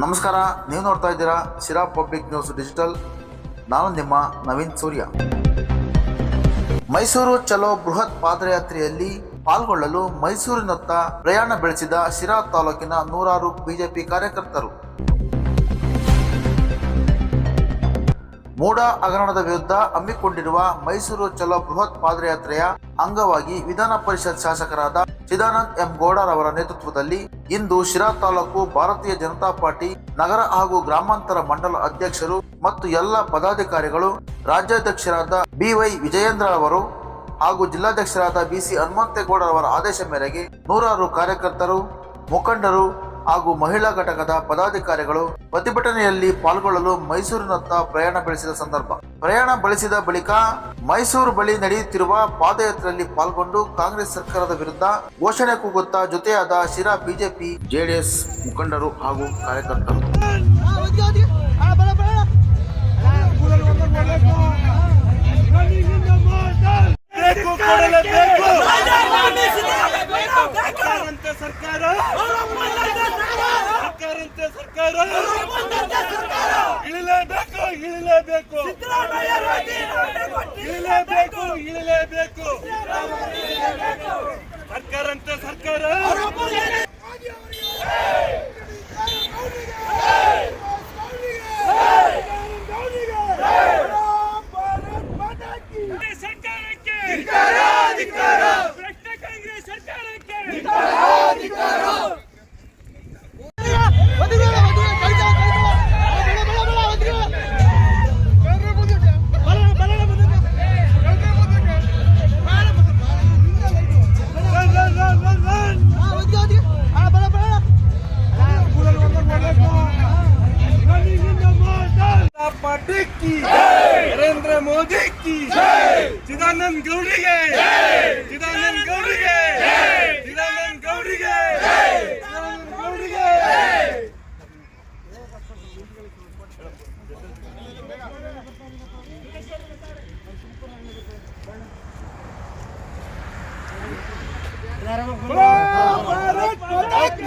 ನಮಸ್ಕಾರ, ನೀವು ನೋಡ್ತಾ ಇದ್ದೀರಾ ಶಿರಾ ಪಬ್ಲಿಕ್ ನ್ಯೂಸ್ ಡಿಜಿಟಲ್. ನಾನು ನಿಮ್ಮ ನವೀನ್ ಸೂರ್ಯ. ಮೈಸೂರು ಚಲೋ ಬೃಹತ್ ಪಾದಯಾತ್ರೆಯಲ್ಲಿ ಪಾಲ್ಗೊಳ್ಳಲು ಮೈಸೂರಿನತ್ತ ಪ್ರಯಾಣ ಬೆಳೆಸಿದ ಶಿರಾ ತಾಲೂಕಿನ ನೂರಾರು ಬಿಜೆಪಿ ಕಾರ್ಯಕರ್ತರು. ಮೂಡ ಹಗರಣದ ವಿರುದ್ಧ ಹಮ್ಮಿಕೊಂಡಿರುವ ಮೈಸೂರು ಚಲೋ ಬೃಹತ್ ಪಾದಯಾತ್ರೆಯ ಅಂಗವಾಗಿ ವಿಧಾನ ಪರಿಷತ್ ಶಾಸಕರಾದ ಚಿದಾನಂದ್ ಎಂ ಗೌಡರವರ ನೇತೃತ್ವದಲ್ಲಿ ಇಂದು ಶಿರಾ ತಾಲೂಕು ಭಾರತೀಯ ಜನತಾ ಪಾರ್ಟಿ ನಗರ ಹಾಗೂ ಗ್ರಾಮಾಂತರ ಮಂಡಲ ಅಧ್ಯಕ್ಷರು ಮತ್ತು ಎಲ್ಲ ಪದಾಧಿಕಾರಿಗಳು ರಾಜ್ಯಾಧ್ಯಕ್ಷರಾದ ಬಿವೈ ವಿಜಯೇಂದ್ರ ಅವರು ಹಾಗೂ ಜಿಲ್ಲಾಧ್ಯಕ್ಷರಾದ ಬಿಸಿ ಹನುಮಂತೇಗೌಡರವರ ಆದೇಶ ಮೇರೆಗೆ ನೂರಾರು ಕಾರ್ಯಕರ್ತರು ಮುಖಂಡರು ಹಾಗೂ ಮಹಿಳಾ ಘಟಕದ ಪದಾಧಿಕಾರಿಗಳು ಪ್ರತಿಭಟನೆಯಲ್ಲಿ ಪಾಲ್ಗೊಳ್ಳಲು ಮೈಸೂರಿನತ್ತ ಪ್ರಯಾಣ ಬೆಳೆಸಿದ ಸಂದರ್ಭ. ಪ್ರಯಾಣ ಬೆಳೆಸಿದ ಬಳಿಕ ಮೈಸೂರು ಬಳಿ ನಡೆಯುತ್ತಿರುವ ಪಾದಯಾತ್ರೆಯಲ್ಲಿ ಪಾಲ್ಗೊಂಡು ಕಾಂಗ್ರೆಸ್ ಸರ್ಕಾರದ ವಿರುದ್ಧ ಘೋಷಣೆ ಕೂಗುತ್ತಾ ಜೊತೆಯಾದ ಶಿರಾ ಬಿಜೆಪಿ ಜೆಡಿಎಸ್ ಮುಖಂಡರು ಹಾಗೂ ಕಾರ್ಯಕರ್ತರು. ಸರ್ಕಾರ ಸರ್ಕಾರ. ಇಳಿಲೇಬೇಕು ಇಳಿಲೇಬೇಕು. ಇಳಿಲೇಬೇಕು ಇಳಿಲೇಬೇಕು. ಸರ್ಕಾರಂತೆ ಸರ್ಕಾರ. ಚಿದಾನಂದ್ ಗೌಡ್ರಿಗೆ. ಚಿದಾನಂದ್ ಗೌಡ್ರಿಗೆ. ಚಿದಾನಂದ್ ಗೌಡ್ರಿಗೆ. ಗೌಡ್ರಿಗೆ ಭಾರತ್ ಮಾತಾ ಕಿ